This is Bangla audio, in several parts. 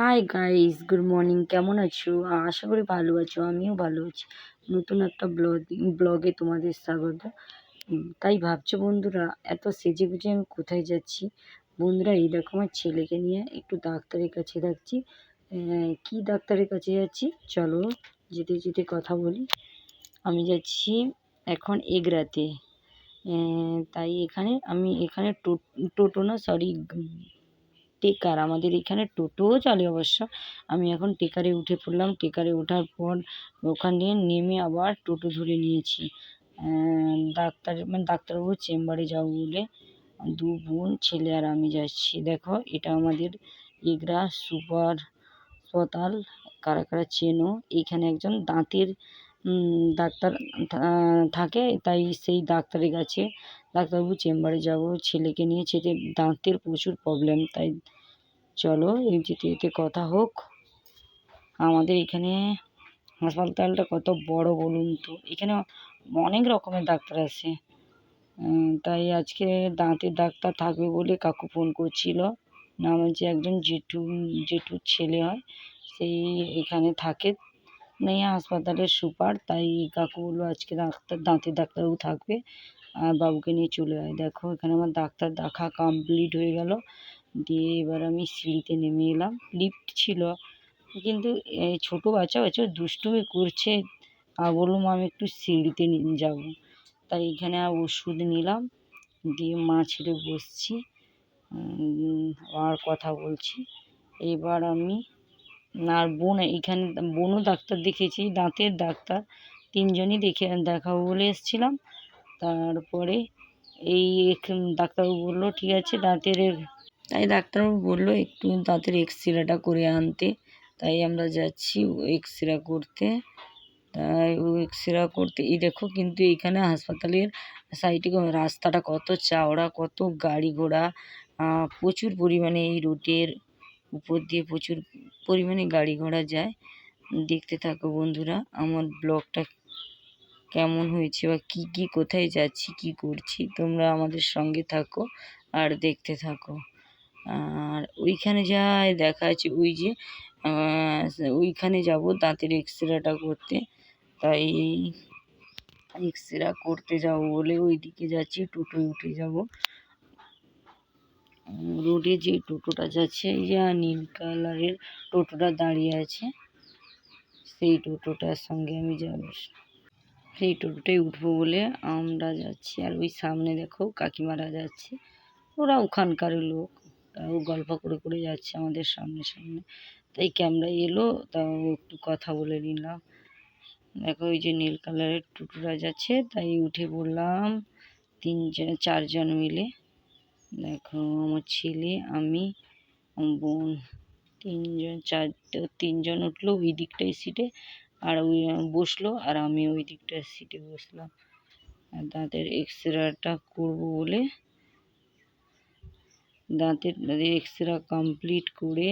হাই গাইস গুড মর্নিং কেমন আছো? আশা করি ভালো আছো, আমিও ভালো আছি। নতুন একটা ব্লগ, ব্লগে তোমাদের স্বাগত। তাই ভাবছ বন্ধুরা, এত সেজে গুজে আমি কোথায় যাচ্ছি? বন্ধুরা, এই দেখো আমার ছেলেকে নিয়ে একটু ডাক্তারের কাছে যাচ্ছি। কি ডাক্তারের কাছে যাচ্ছি? চলো যেতে যেতে কথা বলি। আমি যাচ্ছি এখন এগরাতে। তাই এখানে আমি এখানে টোটো না সরি টেকার। আমাদের এখানে টোটোও চলে অবশ্য। আমি এখন টেকারে উঠে পড়লাম। টেকারে ওঠার পর ওখানে নেমে আবার টোটো ধরে নিয়েছি। ডাক্তার মানে ডাক্তারবাবুর চেম্বারে যাব বলে দু বোন, ছেলে আর আমি যাচ্ছি। দেখো, এটা আমাদের এগরা সুপার হাসপাতাল কারা কারা চেনো? এইখানে একজন দাঁতের ডাক্তার থাকে তাই সেই ডাক্তারের কাছে ডাক্তারবাবু চেম্বারে যাব ছেলেকে নিয়ে ছেলে দাঁতের প্রচুর প্রবলেম তাই চলো এই যেতে যেতে কথা হোক। আমাদের এখানে হাসপাতালটা কত বড় বলুন তো এখানে অনেক রকমের ডাক্তার উম, তাই আজকে দাঁতের ডাক্তার থাকবে বলে কাকু ফোন করছিল। নাম হচ্ছে একজন জেঠু জেঠুর ছেলে হয় সেই এখানে থাকে। নেই, হাসপাতালের সুপার, তাই কাকু বলল, আজকে ডাক্তার, দাঁতের ডাক্তারবাবু থাকবে, আর বাবুকে নিয়ে চলে আয়। দেখো, এখানে আমার ডাক্তার দেখা কমপ্লিট হয়ে গেল। দিয়ে এবার আমি সিঁড়িতে নেমে এলাম। লিফট ছিল, কিন্তু এই ছোটো বাচ্চা বাচ্চা দুষ্টুমি করছে। আর বললাম আমি একটু সিঁড়িতে যাব। তাই এখানে ওষুধ নিলাম। দিয়ে মা ছেড়ে বসছি। আর কথা বলছি। এবার আমি আর বোন এখানে, বোনও ডাক্তার দেখিয়েছি দাঁতের ডাক্তার। তিনজনই দেখে, দেখাবো বলে এসেছিলাম। তারপরে এই ডাক্তারবাবু বলল, ঠিক আছে, দাঁতের তাই ডাক্তারবাবু বলল, একটু দাঁতের এক্স রেটা করে আনতে। তাই আমরা যাচ্ছি এক্স রে করতে। তাই ও এক্স রে করতে, এই দেখো কিন্তু এখানে হাসপাতালের সাইডে রাস্তাটা কত চওড়া, কত গাড়ি ঘোড়া। প্রচুর পরিমাণে এই রুটের উপর দিয়ে প্রচুর পরিমাণে গাড়ি ঘোড়া যায়। দেখতে থাকো বন্ধুরা, আমার ব্লগটা কেমন হয়েছে বা কী কী কোথায় যাচ্ছি, কী করছি, তোমরা আমাদের সঙ্গে থাকো আর দেখতে থাকো। আর ওইখানে যাই দেখা আছে ওই যে ওইখানে যাব দাঁতের এক্স রেটা করতে। তাই এক্স রে করতে যাব বলে ওইদিকে যাচ্ছি, টোটোয় উঠে যাব। রোডে যে টোটোটা যাচ্ছে, এই যে নীল কালারের টোটোটা দাঁড়িয়ে আছে, সেই টোটোটার সঙ্গে আমি যাব। সেই টোটোটায় উঠবো বলে আমরা যাচ্ছি। আর ওই সামনে দেখো কাকিমারা যাচ্ছে। ওরা ওখানকার লোক। তাও গল্প করে করে যাচ্ছে আমাদের সামনে সামনে। তাই ক্যামেরা এলো, তাও একটু কথা বলে নিলাম। দেখো ওই যে নীল কালারের টোটোটা যাচ্ছে, তাই উঠে পড়লাম তিনজন, চারজন মিলে। দেখো, আমার ছেলে, আমি বোন, তিনজন চার তিনজন উঠল, ওই দিকটায় সিটে আর ওই বসল, আর আমি ওই দিকটার সিটে বসলাম। আর দাঁতের এক্স রেটা করব বলে দাঁতের এক্স রে কমপ্লিট করে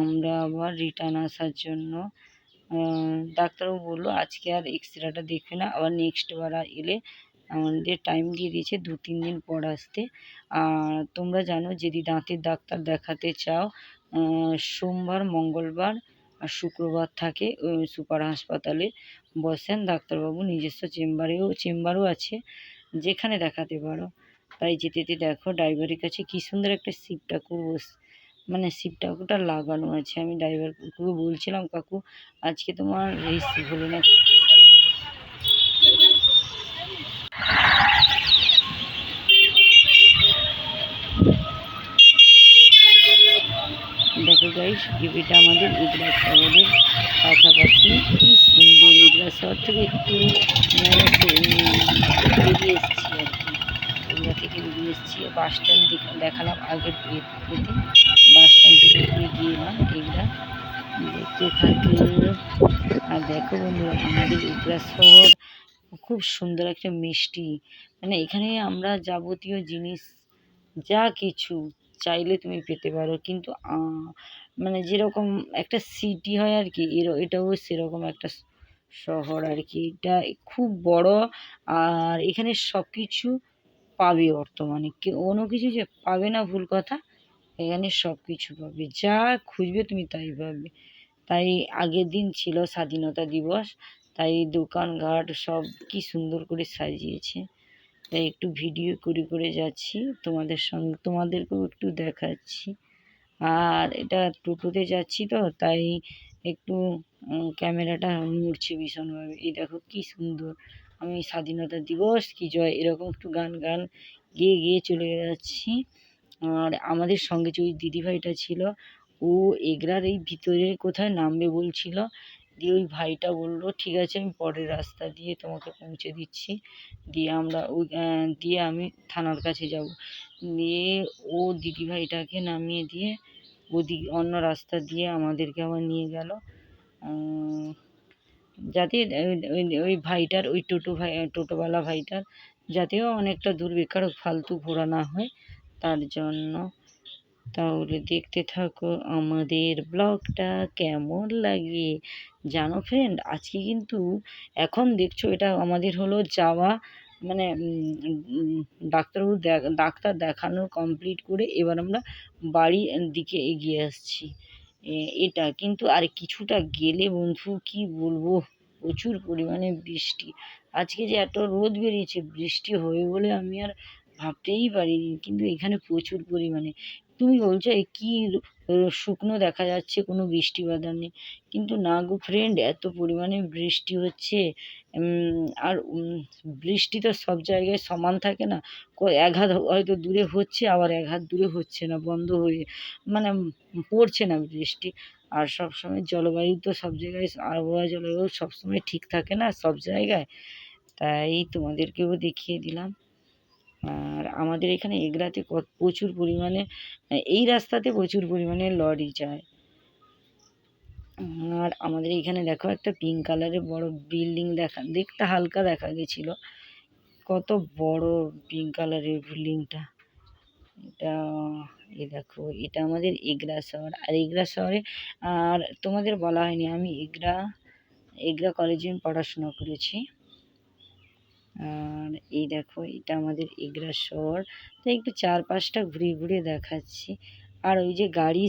আমরা আবার রিটার্ন আসার জন্য ডাক্তারবাবু বলল, আজকে আর এক্স রেটা দেখবে না, আবার নেক্সট বার এলে আমাদের টাইম দিয়ে দিয়েছে দু, তিন দিন পর আসতে। আর তোমরা জানো যদি দাঁতের ডাক্তার দেখাতে চাও সোমবার, মঙ্গলবার আর শুক্রবার থাকে সুপার হাসপাতালে বসেন ডাক্তারবাবু। নিজস্ব চেম্বারেও, চেম্বারও আছে, যেখানে দেখাতে পারো। তাই যেতে যেতে দেখো ড্রাইভারের কাছে কী সুন্দর একটা শিব ঠাকুর মানে শিব ঠাকুরটা লাগানো আছে। আমি ড্রাইভার কাকুকে বলছিলাম, কাকু, আজকে তোমার রিসিভ হলো না? গাইস এটা আমাদের ইগরা শহরের পাশাপাশি কি সুন্দর ইগরা শহর থেকে একটু বেরিয়ে এসেছি আর কি। ইগরা থেকে বেরিয়ে এসেছি, বাস স্ট্যান্ড দেখালাম আগের এতে বাস স্ট্যান্ড থেকে ঘুরে গিয়ে এলাম ইগরা দেখতে থাকি। আর দেখো বন্ধুরা, আমাদের ইগরা শহর খুব সুন্দর একটা মিষ্টি। মানে এখানে আমরা যাবতীয় জিনিস, যা কিছু চাইলে তুমি পেতে পারো। কিন্তু মানে যেরকম একটা সিটি হয় আর কি এর এটাও সেরকম একটা শহর আর কি। এটা খুব বড় আর এখানে সব কিছু পাবে বর্তমানে। কোনো কিছু যে পাবে না ভুল কথা, এখানে সব কিছু পাবে। যা খুঁজবে তুমি তাই পাবে। তাই আগের দিন ছিল স্বাধীনতা দিবস, তাই দোকানঘাট সব কি সুন্দর করে সাজিয়েছে। তাই একটু ভিডিও করে করে যাচ্ছি, তোমাদের সঙ্গে, তোমাদেরকেও একটু দেখাচ্ছি। আর এটা টোটোতে যাচ্ছি তো, তাই একটু ক্যামেরাটা নড়ছে ভীষণভাবে। এই দেখো কী সুন্দর। আমি স্বাধীনতা দিবস, কি জয়, এরকম একটু গান গান গেয়ে গেয়ে চলে যাচ্ছি। আর আমাদের সঙ্গে যে ওই দিদিভাইটা ছিল, ও এগরার এই ভিতরে কোথায় নামবে বলছিল দিয়ে ওই ভাইটা বলল, ঠিক আছে, আমি পরের রাস্তা দিয়ে তোমাকে পৌঁছে দিচ্ছি। দিয়ে আমরা ওই দিয়ে আমি থানার কাছে যাব। দিয়ে ও দিদিভাইটাকে নামিয়ে দিয়ে ওদিক, অন্য রাস্তা দিয়ে আমাদেরকে আবার নিয়ে গেল। যাতে ওই ভাইটার, ওই টোটো ভাই, টোটোওয়ালা ভাইটার যাতেও অনেকটা দূর বেকার ফালতু ঘোরা না হয়, তার জন্য। তাহলে দেখতে থাকো আমাদের ব্লগটা কেমন লাগে। জানো ফ্রেন্ড আজকে কিন্তু এখন দেখছ এটা আমাদের হলো যাওয়া মানে ডাক্তারবাবু ডাক্তার দেখানো কমপ্লিট করে এবার আমরা বাড়ির দিকে এগিয়ে আসছি। এটা কিন্তু আর কিছুটা গেলে বন্ধু কি বলব? প্রচুর পরিমাণে বৃষ্টি। আজকে যে এত রোদ বেরিয়েছে, বৃষ্টি হবে বলে আমি আর ভাবতেই পারিনি, কিন্তু এখানে প্রচুর পরিমাণে। তুমি বলছো কী শুকনো দেখা যাচ্ছে, কোনো বৃষ্টি বাদল নেই। কিন্তু না গো ফ্রেন্ড এত পরিমাণে বৃষ্টি হচ্ছে আর বৃষ্টি তো সব জায়গায় সমান থাকে না। এক হাত হয়তো দূরে হচ্ছে, আবার এক হাত দূরে হচ্ছে না, বন্ধ হয়ে মানে পড়ছে না বৃষ্টি। আর সব সময় জলবায়ু তো সব জায়গায়, আবহাওয়া জলবায়ু সব সময় ঠিক থাকে না সব জায়গায়। তাই তোমাদেরকেও দেখিয়ে দিলাম। আর আমাদের এখানে এগরাতে প্রচুর পরিমাণে, এই রাস্তাতে প্রচুর পরিমাণে লরি যায়। আর আমাদের এখানে দেখো একটা পিঙ্ক কালারের বড় বিল্ডিং দেখা, দেখতে হালকা দেখা গেছিল। কত বড় পিঙ্ক কালারের বিল্ডিংটা এটা এ দেখো, এটা আমাদের এগরা শহর। আর এগরা শহরে, আর তোমাদের বলা হয়নি, আমি এগরা এগরা কলেজে আমি পড়াশোনা করেছি। আর এই দেখো, এটা আমাদের এগরা শহর। তো একটু চারপাশটা ঘুরে ঘুরে দেখাচ্ছি। আর ওই যে গাড়ি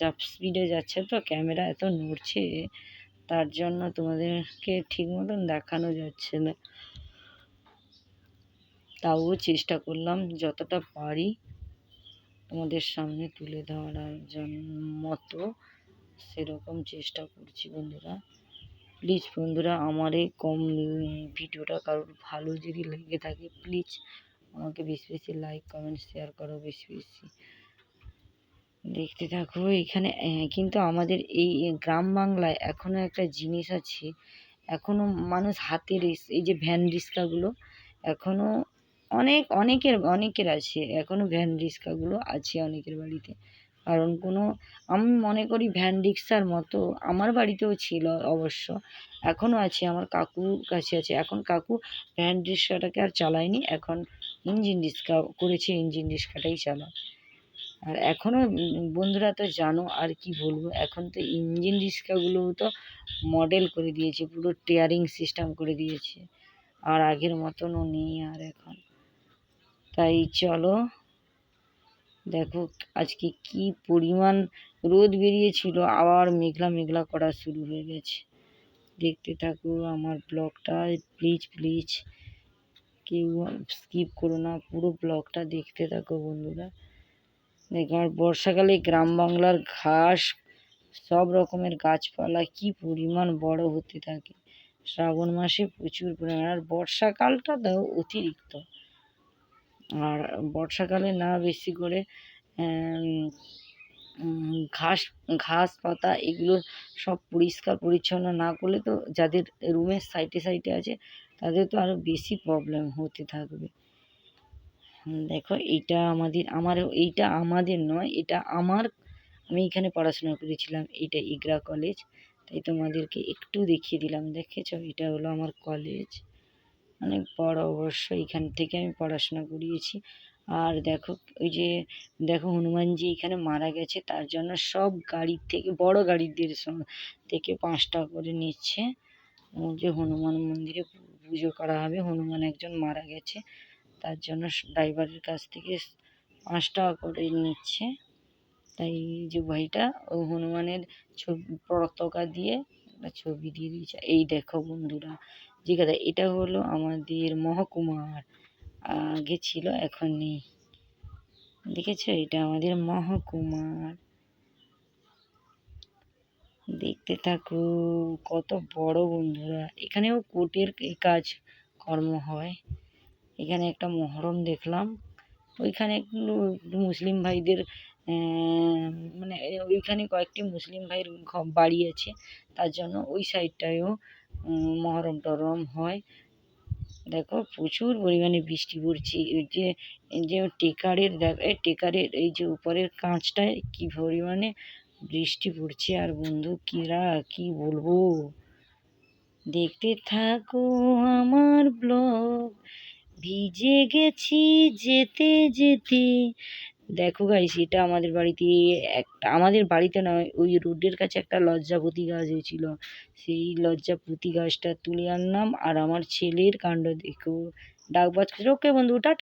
যা স্পিডে যাচ্ছে তো ক্যামেরা এত নড়ছে, তার জন্য তোমাদেরকে ঠিক মতন দেখানো যাচ্ছে না। তাও চেষ্টা করলাম যতটা পারি তোমাদের সামনে তুলে ধরার জন্য মতো সেরকম চেষ্টা করছি বন্ধুরা। প্লিজ বন্ধুরা, আমার এই কম ভিডিওটা কারোর ভালো যদি লেগে থাকে প্লিজ আমাকে বেশি বেশি লাইক কমেন্ট শেয়ার করো, বেশি বেশি। দেখতে থাকো, এখানে কিন্তু আমাদের এই গ্রাম বাংলায় এখনও একটা জিনিস আছে এখনও মানুষ হাতের এই যে ভ্যান রিক্সাগুলো এখনও অনেক, অনেকের অনেকের আছে এখনও ভ্যান রিক্সাগুলো আছে অনেকের বাড়িতে। কারণ কোনো, আমি মনে করি ভ্যান রিক্সার মতো আমার বাড়িতেও ছিল অবশ্য, এখনও আছে, আমার কাকুর কাছে আছে। এখন কাকু ভ্যান রিক্সাটাকে আর চালায়নি, এখন ইঞ্জিন রিক্সা করেছে ইঞ্জিন রিক্সাটাই চালায়। আর এখনও বন্ধুরা তো জানো আর কি বলব, এখন তো ইঞ্জিন রিক্সাগুলোও তো মডেল করে দিয়েছে, পুরো টিয়ারিং সিস্টেম করে দিয়েছে। আর আগের মতনও নেই আর এখন। তাই চলো দেখো আজকে কি পরিমাণ রোদ বেরিয়েছিল, আবার মেঘলা মেঘলা করা শুরু হয়ে গেছে। দেখতে থাকো আমার ব্লগটা প্লিজ প্লিজ কেউ স্কিপ করো না, পুরো ব্লগটা দেখতে থাকো বন্ধুরা। দেখো আর বর্ষাকালে গ্রাম বাংলার ঘাস, সব রকমের গাছপালা, কি পরিমাণ বড় হতে থাকে। শ্রাবণ মাসে প্রচুর পরিমাণ, আর বর্ষাকালটা তাও অতিরিক্ত। আর বর্ষাকালে না বেশি করে ঘাস ঘাস পাতা এগুলো সব পরিষ্কার পরিচ্ছন্ন না করলে তো যাদের রুমের সাইডে সাইডে আছে, তাদের তো আরও বেশি প্রবলেম হতে থাকবে। দেখো এইটা আমাদের আমার এইটা আমাদের নয়, এটা আমার, আমি এখানে পড়াশোনা করেছিলাম, এইটা ইগরা কলেজ তাই তোমাদেরকে একটু দেখিয়ে দিলাম, দেখেছ? এটা হলো আমার কলেজ অনেক বড় অবশ্য এখান থেকে আমি পড়াশোনা করিয়েছি। আর দেখো, ওই যে দেখো হনুমানজি এখানে মারা গেছে, তার জন্য সব গাড়ির থেকে, বড় গাড়িদের থেকে পাঁচ টাকা করে নিচ্ছে। যে হনুমান মন্দিরে পুজো করা হবে, হনুমান একজন মারা গেছে, তার জন্য ড্রাইভারের কাছ থেকে পাঁচ টাকা করে নিচ্ছে। তাই যে ভাইটা, ও হনুমানের ছবি, পতাকা দিয়ে একটা ছবি দিয়ে দিয়েছে। এই দেখো বন্ধুরা ঠিক আছে, এটা হলো আমাদের মহকুমার আগে ছিল, এখন নেই। দেখেছ? এটা আমাদের মহকুমার। দেখতে থাকো, কত বড় বন্ধুরা। এখানেও কোর্টের কাজ কর্ম হয়। এখানে একটা মহরম দেখলাম। ওইখানে মুসলিম ভাইদের মানে ওইখানে কয়েকটি মুসলিম ভাইয়ের বাড়ি আছে। তার জন্য ওই সাইডটায়ও মহরম টরম হয়। দেখো প্রচুর পরিমাণে বৃষ্টি পড়ছে। যে যে টেকারের দেখ, এই টেকারের, এই যে উপরের কাঁচটায় কি পরিমাণে বৃষ্টি পড়ছে। আর বন্ধু, কিরা, কি বলব? দেখতে থাকো আমার ব্লগ। ভিজে গেছি যেতে যেতে দেখো গাইস এটা আমাদের বাড়িতে একটা আমাদের বাড়িতে নয়, ওই রোডের কাছে একটা লজ্জাপতি গাছ হয়েছিল। সেই লজ্জাপতি গাছটা তুলে আনলাম আর আমার ছেলের কাণ্ড দেখো। ডাক বাজ ওকে বন্ধু, টাটা।